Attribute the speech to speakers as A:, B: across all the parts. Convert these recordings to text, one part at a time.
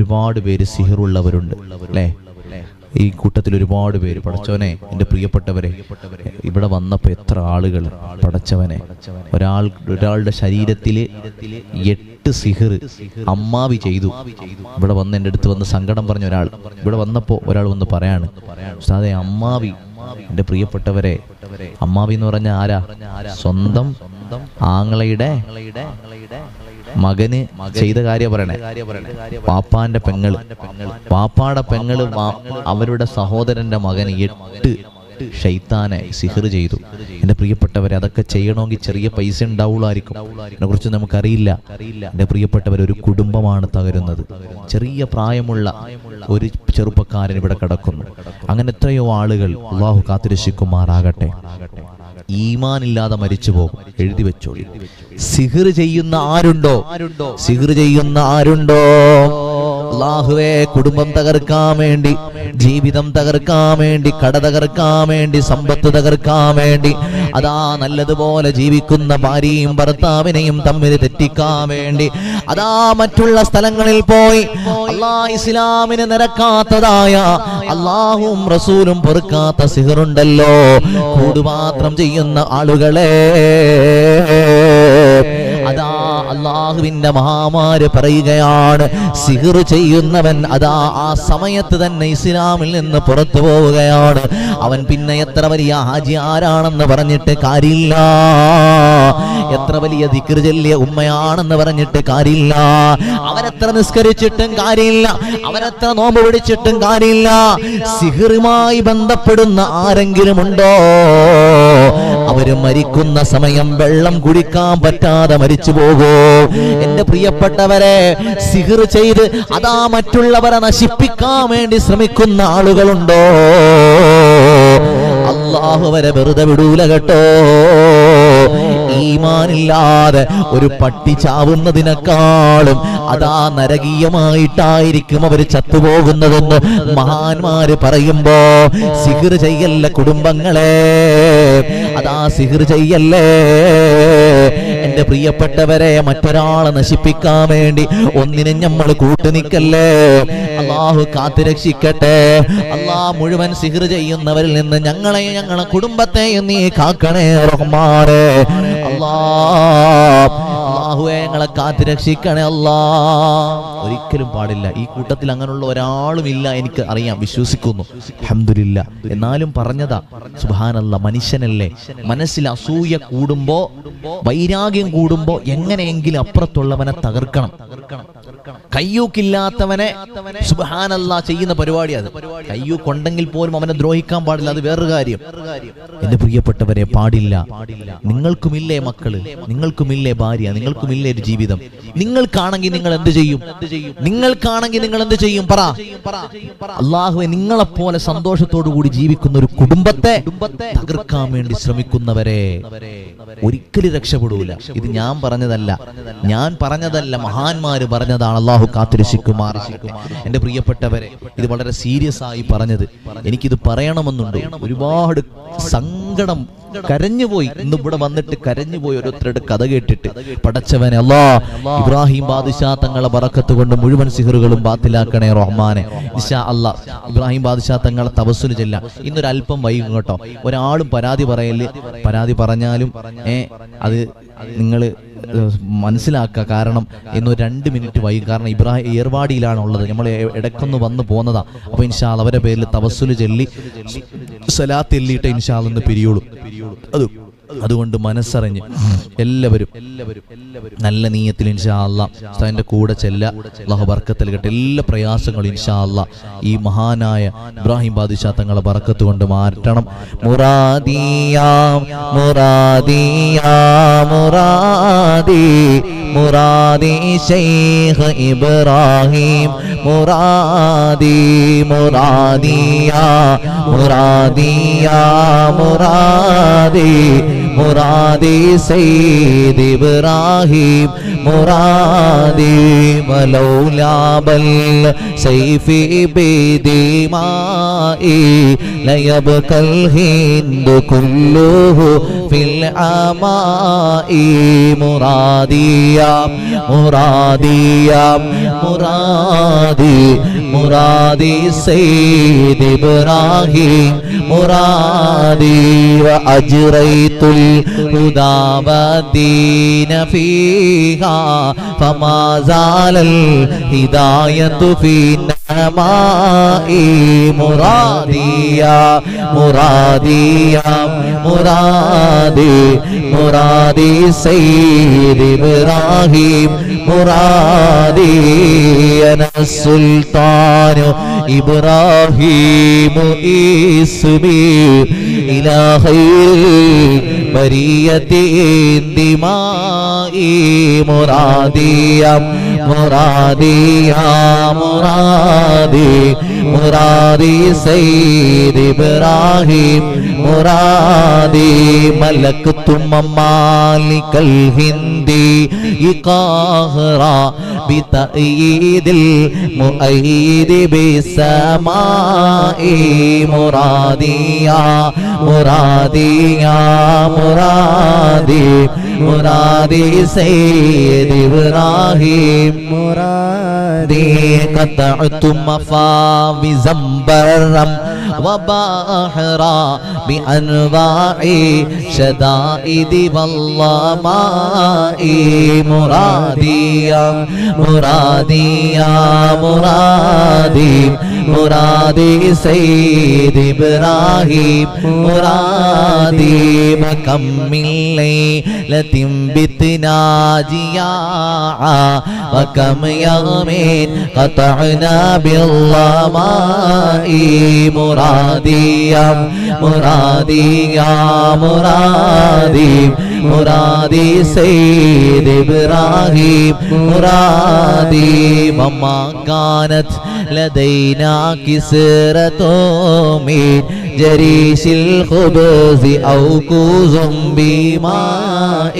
A: ഒരുപാട് പേര് സിഹറുള്ളവരുണ്ട് അല്ലേ? ഈ കൂട്ടത്തിൽ ഒരുപാട് പേര്. പടച്ചവനെ എന്റെ പ്രിയപ്പെട്ടവരെ ഇവിടെ വന്നപ്പോൾ എത്ര ആളുകൾ പടച്ചവനെ. ഒരാൾ ഒരാളുടെ ശരീരത്തിൽ എട്ട് സിഹിർ അമ്മാവി ചെയ്തു. ഇവിടെ വന്ന് എന്റെ അടുത്ത് വന്ന് സങ്കടം പറഞ്ഞ ഒരാൾ. ഇവിടെ വന്നപ്പോൾ ഒരാൾ വന്ന് പറയാണ് അതെ അമ്മാവി എന്റെ പ്രിയപ്പെട്ടവരെ അമ്മാവി എന്ന് പറഞ്ഞ ആരാ? സ്വന്തം ആങ്ങളയുടെ മകന് ചെയ്ത കാര്യം പറയണേ. പാപ്പാന്റെ പെങ്ങൾ. പാപ്പാടെ പെങ്ങൾ അവരുടെ സഹോദരന്റെ മകന് എട്ട് ഷെയ്ത്താനെ സിഹർ ചെയ്തു. എന്റെ പ്രിയപ്പെട്ടവരെ അതൊക്കെ ചെയ്യണമെങ്കിൽ ചെറിയ പൈസ ഉണ്ടാവുള്ളായിരിക്കും. അതിനെ കുറിച്ച് നമുക്കറിയില്ല. എന്റെ പ്രിയപ്പെട്ടവർ ഒരു കുടുംബമാണ് തകരുന്നത്. ചെറിയ പ്രായമുള്ള ഒരു ചെറുപ്പക്കാരൻ ഇവിടെ കിടക്കുന്നു. അങ്ങനെ എത്രയോ ആളുകൾ അള്ളാഹു കാത്തിരക്ഷിക്കുമാറാകട്ടെ. ഈമാനില്ലാതെ മരിച്ചു പോകും. എഴുതി വെച്ചോളി സിഹിർ ചെയ്യുന്ന ആരുണ്ടോ? സിഹിർ ചെയ്യുന്ന ആരുണ്ടോ? അള്ളാഹുവേ കുടുംബം തകർക്കാൻ വേണ്ടി ജീവിതം തകർക്കാൻ വേണ്ടി കട തകർക്കാൻ വേണ്ടി സമ്പത്ത് തകർക്കാൻ വേണ്ടി അതാ നല്ലതുപോലെ ജീവിക്കുന്ന ഭാര്യയും ഭർത്താവിനെയും തമ്മിൽ തെറ്റിക്കാൻ വേണ്ടി. അതാ മറ്റുള്ള സ്ഥലങ്ങളിൽ പോയി. അള്ളാ ഇസ്ലാമിന് നിരക്കാത്തതായ അള്ളാഹും റസൂലും പൊറുക്കാത്ത സിഹറുണ്ടല്ലോ. കൂടുമാത്രം ചെയ്യുന്ന ആളുകളെ അള്ളാഹുവിന്റെ മഹാമാര് പറയുകയാണ് സിഹിർ ചെയ്യുന്നവൻ അതാ ആ സമയത്ത് തന്നെ ഇസ്ലാമിൽ നിന്ന് പുറത്തു പോവുകയാണ്. അവൻ പിന്നെ എത്ര വലിയ ഹാജി ആരാണെന്ന് പറഞ്ഞിട്ട് കാര്യമില്ല. എത്ര വലിയ ദിക്ർ ചൊല്ലിയ ഉമ്മയാണെന്ന് പറഞ്ഞിട്ട് കാര്യമില്ല. അവനെത്ര നിസ്കരിച്ചിട്ടും കാര്യമില്ല. അവനെത്ര നോമ്പ് പിടിച്ചിട്ടും കാര്യമില്ല. സിഹിറുമായി ബന്ധപ്പെടുന്ന ആരെങ്കിലും ഉണ്ടോ? അവർ മരിക്കുന്ന സമയം വെള്ളം കുടിക്കാൻ പറ്റാതെ മരിച്ചു പോകൂ. എന്റെ പ്രിയപ്പെട്ടവരെ സിഹർ ചെയ്ത് അതാ മറ്റുള്ളവരെ നശിപ്പിക്കാൻ വേണ്ടി ശ്രമിക്കുന്ന ആളുകളുണ്ടോ? അള്ളാഹു വരെ വെറുതെ വിടൂല കേട്ടോ. ഈമാനില്ലാതെ ഒരു പട്ടി ചാവുന്നതിനേക്കാളും അതാ നരകീയമായിട്ടായിരിക്കും അവർ ചത്തുപോകുന്നതെന്ന് മഹാന്മാര് പറയുമ്പോ സിഹർ ചെയ്യല്ല കുടുംബങ്ങളെ. അതാ സിഹിർ ചെയ്യല്ലേ? എന്റെ പ്രിയപ്പെട്ടവരെ മറ്റൊരാളെ നശിപ്പിക്കാൻ വേണ്ടി ഒന്നിനും നമ്മൾ കൂട്ടുനിക്കല്ലേ അള്ളാഹു കാത്തുരക്ഷിക്കട്ടെ അള്ളാഹ് മുഴുവൻ സിഹിർ ചെയ്യുന്നവരിൽ നിന്ന് ഞങ്ങളെയും ഞങ്ങളെ കുടുംബത്തെയും നീ കാക്കണേ റഹ്മാനെ. അല്ലാ അള്ളാഹുവെ ഞങ്ങളെ കാത്തുരക്ഷിക്കണേ അല്ലാ. ഒരിക്കലും പാടില്ല. ഈ കൂട്ടത്തിൽ അങ്ങനെയുള്ള ഒരാളും ഇല്ല എനിക്ക് അറിയാം വിശ്വസിക്കുന്നു. അഹമ്മദില്ല എന്നാലും പറഞ്ഞതാ സുബാനല്ല മനുഷ്യനല്ലേ. മനസ്സിൽ അസൂയ കൂടുമ്പോ വൈരാഗ്യം കൂടുമ്പോ എങ്ങനെയെങ്കിലും അപ്പുറത്തുള്ളവനെ തകർക്കണം തകർക്കണം. കയ്യൂക്കില്ലാത്തവനെ സുബാനല്ല ചെയ്യുന്ന പരിപാടി അത് കയ്യൂക്കുണ്ടെങ്കിൽ പോലും അവനെ ദ്രോഹിക്കാൻ പാടില്ല അത് വേറൊരു കാര്യം. എന്റെ പ്രിയപ്പെട്ടവരെ പാടില്ല. നിങ്ങൾക്കുമില്ലേ മക്കൾ? നിങ്ങൾക്കുമില്ലേ ഭാര്യ? നിങ്ങൾക്കുമില്ലേ ഒരു ജീവിതം? നിങ്ങൾക്കാണെങ്കിൽ നിങ്ങൾ എന്ത് ചെയ്യും? നിങ്ങൾക്കാണെങ്കിൽ നിങ്ങൾ എന്ത് ചെയ്യും? പറ. അള്ളാഹുവെ നിങ്ങളെപ്പോലെ സന്തോഷത്തോടു കൂടി ജീവിക്കുന്ന ഒരു കുടുംബത്തെ തകർക്കാൻ വേണ്ടി ശ്രമിക്കുന്നവരെ ഒരിക്കലും രക്ഷപ്പെടൂല. ഇത് ഞാൻ പറഞ്ഞതല്ല. ഞാൻ പറഞ്ഞതല്ല മഹാന്മാര് പറഞ്ഞതാണ്. അള്ളാഹു കാത്തിരക്ഷിക്കുമാർ എന്റെ പ്രിയപ്പെട്ടവരെ ഇത് വളരെ സീരിയസ് ആയി പറഞ്ഞത് എനിക്കിത് പറയണമെന്നുണ്ട്. ഒരുപാട് സങ്കടം കരഞ്ഞുപോയി. ഇന്ന് ഇവിടെ വന്നിട്ട് കരഞ്ഞുപോയി ഓരോരുത്തരുടെ കഥ കേട്ടിട്ട്. പടച്ചവനെ അല്ലാ ഇബ്രാഹിം ബാദുഷാ തങ്ങളെ പറക്കത്ത് കൊണ്ട് മുഴുവൻ സിഹറുകളും ബാത്തിലാക്കണേ റഹ്മാനെ. ഇഷാ അല്ലാ ഇബ്രാഹിം ബാദുഷാ തങ്ങളെ തപസ്സുന് ചെല്ലാം. ഇന്നൊരല്പം വൈകും കേട്ടോ. ഒരാളും പരാതി പറയൽ. പരാതി പറഞ്ഞാലും ഏ അത് നിങ്ങൾ മനസ്സിലാക്കുക. കാരണം ഇന്ന് രണ്ട് മിനിറ്റ് വൈകും. കാരണം ഇബ്രാഹിം ഏർവാടിയിലാണ് ഉള്ളത്. നമ്മൾ ഇടയ്ക്കൊന്ന് വന്ന് പോന്നതാ. അപ്പൊ ഇൻഷാൽ അവരെ പേരിൽ തവസ്സുൽ ചൊല്ലി സലാത്ത് ഇൻഷാൽ ഒന്ന് പിരിയോളും അത് അതുകൊണ്ട് മനസ്സറിഞ്ഞ് എല്ലാവരും നല്ല നീയത്തിൽ ഇൻഷാ അല്ലാ ഉസ്താദിന്റെ കൂടെ ചെല്ല. അള്ളാഹു ബർക്കത്ത് നൽകട്ടെ. എല്ലാ പ്രയാസങ്ങളും ഇൻഷാ അല്ലാ ഈ മഹാനായ ഇബ്രാഹിം ബാദിഷാ തങ്ങളെ ബർക്കത്ത് കൊണ്ട് മാറ്റണം. മുറാദിയാം മുറാദിയാ മുറാദി മുറാദി ശൈഖ് ഇബ്രാഹിം മുറാദി മുറാദിയാ മുറാദിയാ മുറാദി മുറാദി സയ്യിദ് ഇബ്രാഹിം. مرادي ولولا بل سيفي بدمائي ليبقى الهند كله في العماء مرادي يا مرادي يا مرادي മുറാദി സൈദ് ഇബ്രാഹിം മുറാദി അജ്റൈത്തുൽ ഹുദാവദീന ഫീഹാ ഫമാസാലൽ ഹിദായതു ഫീ മുറാദിയ മുറാദിയ മുറാദി മുറാദി സൈദ് ഇബ്രാഹിം മുറാദിയന സുൽത്താനു ഇബ്രാഹീമു ഈസുബി ഇലാഹയിൽ أنا السلطان إبراهيم اسمي إلى خير برية دمائي مرادي يا مرادي يا مرادي مرادي سيد إبراهيم مرادي ملكت ممالك الهندي قاهرا بتأييد المؤيد بالسماء مرادي يا مرادي مرادي سيد إبراهيم. مرادي قطعت مفاوي زمبرم وباحرا بأنواع شدائد والله مائي مرادي مرادي مرادي مرادي سيد إبراهيم مرادي وكم من ليلة بتنا جياعا وكم يوم قطعنا بالظماء مرادي يا مرادي يا مرادي مرادي سيد إبراهيم مرادي وما كانت لدينا كسرة من جريش الخبز أو كوز بماء.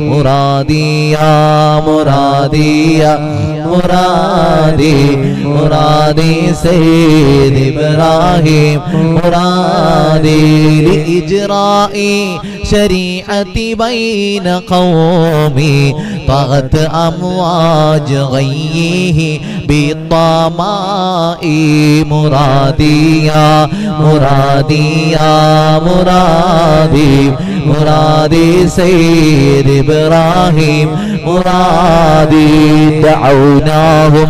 A: مرادي يا مرادي يا مرادي مرادي سيد إبراهيم مرادي لإجراء شريعة بين قومي طغت أمواج غيه بالطماء. مرادي يا مرادي يا مرادي مرادي سيد إبراهيم مرادي دعوناهم.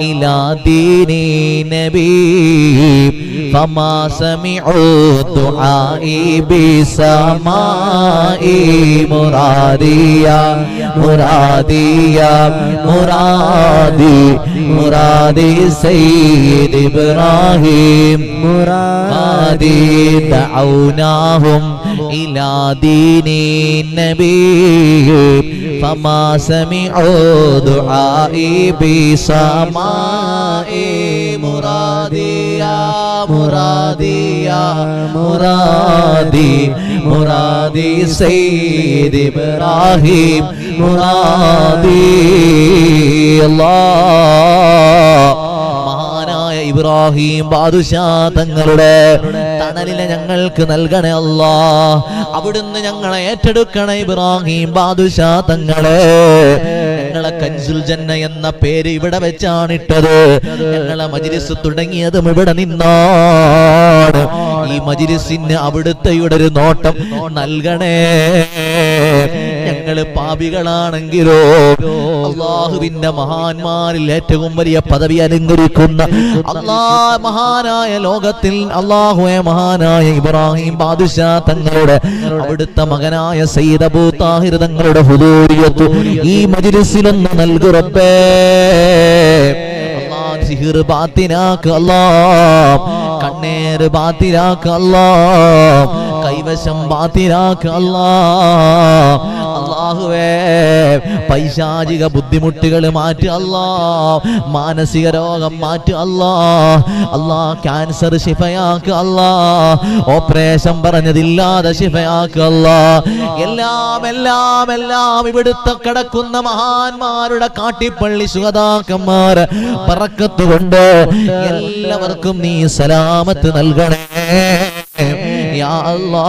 A: إلى دين نبي فما سمعوا دعائي بسماء مرادي يا مرادي يا مرادي مرادي سيد إبراهيم مرادي دعوناهم إلى دين النبي فما سمعوا دعائي بسماء مرادي يا مرادي يا مرادي مرادي سيد إبراهيم مرادي الله മഹാനായ ഇബ്രാഹിം ബാദുഷാ തങ്ങളുടെ തണലിനെ ഞങ്ങൾക്ക് നൽകണേ അല്ലാ. അവിടുന്ന് ഞങ്ങളെ ഏറ്റെടുക്കണേ ഇബ്രാഹിം ബാദുഷാ തങ്ങളെ. ഞങ്ങളെ കഞ്ചുൽ ജന്ന എന്ന പേര് ഇവിടെ വെച്ചാണിട്ടത് ഞങ്ങളെ മജിലിസ് തുടങ്ങിയതും ഇവിടെ നിന്നാണ്. ഈ മജിലിസിന് അവിടുത്തെയുടെ ഒരു നോട്ടം നൽകണേ. ഞങ്ങൾ പാപികളാണെങ്കിലോ അള്ളാഹുവിന്റെ മഹാന്മാരിൽ ഏറ്റവും വലിയ പദവി അലങ്കരിക്കുന്ന അള്ളാ മഹാനായ ലോകത്തിൽ അള്ളാഹുവെ മഹാനായ ഇബ്രാഹിം ബാദുഷാ തങ്ങളുടെ അവിടുത്തെ മകനായ സയ്യിദ് അബൂ താഹിർ തങ്ങളുടെ ഹുദൂരിയത്തു ഈ മജിലിസിലൊന്ന് നൽകുറപ്പേ സിഹിർ ബാത്തിനാക്ക് അല്ലാ കണ്ണേറ് ബാത്തിനാക്ക് അല്ലാ കൈവശം അല്ലാ അള്ളാഹുവേ പൈശാചിക ബുദ്ധിമുട്ടുകൾ മാറ്റി അല്ലാ മാനസിക രോഗം മാറ്റി അല്ലാ അല്ലാ ക്യാൻസർ ശിഫയാക്ക് അല്ലാ ഓപ്പറേഷൻ പറഞ്ഞതില്ലാതെ ശിഫയാക്ക് അല്ലാ. എല്ലാം എല്ലാം എല്ലാം ഇവിടുത്തെ കിടക്കുന്ന മഹാന്മാരുടെ കാട്ടിപ്പള്ളി സുഗതാക്കന്മാർ പറക്കത്തുകൊണ്ട് എല്ലാവർക്കും നീ സലാമത്ത് നൽകണേ. യാ അല്ലാ.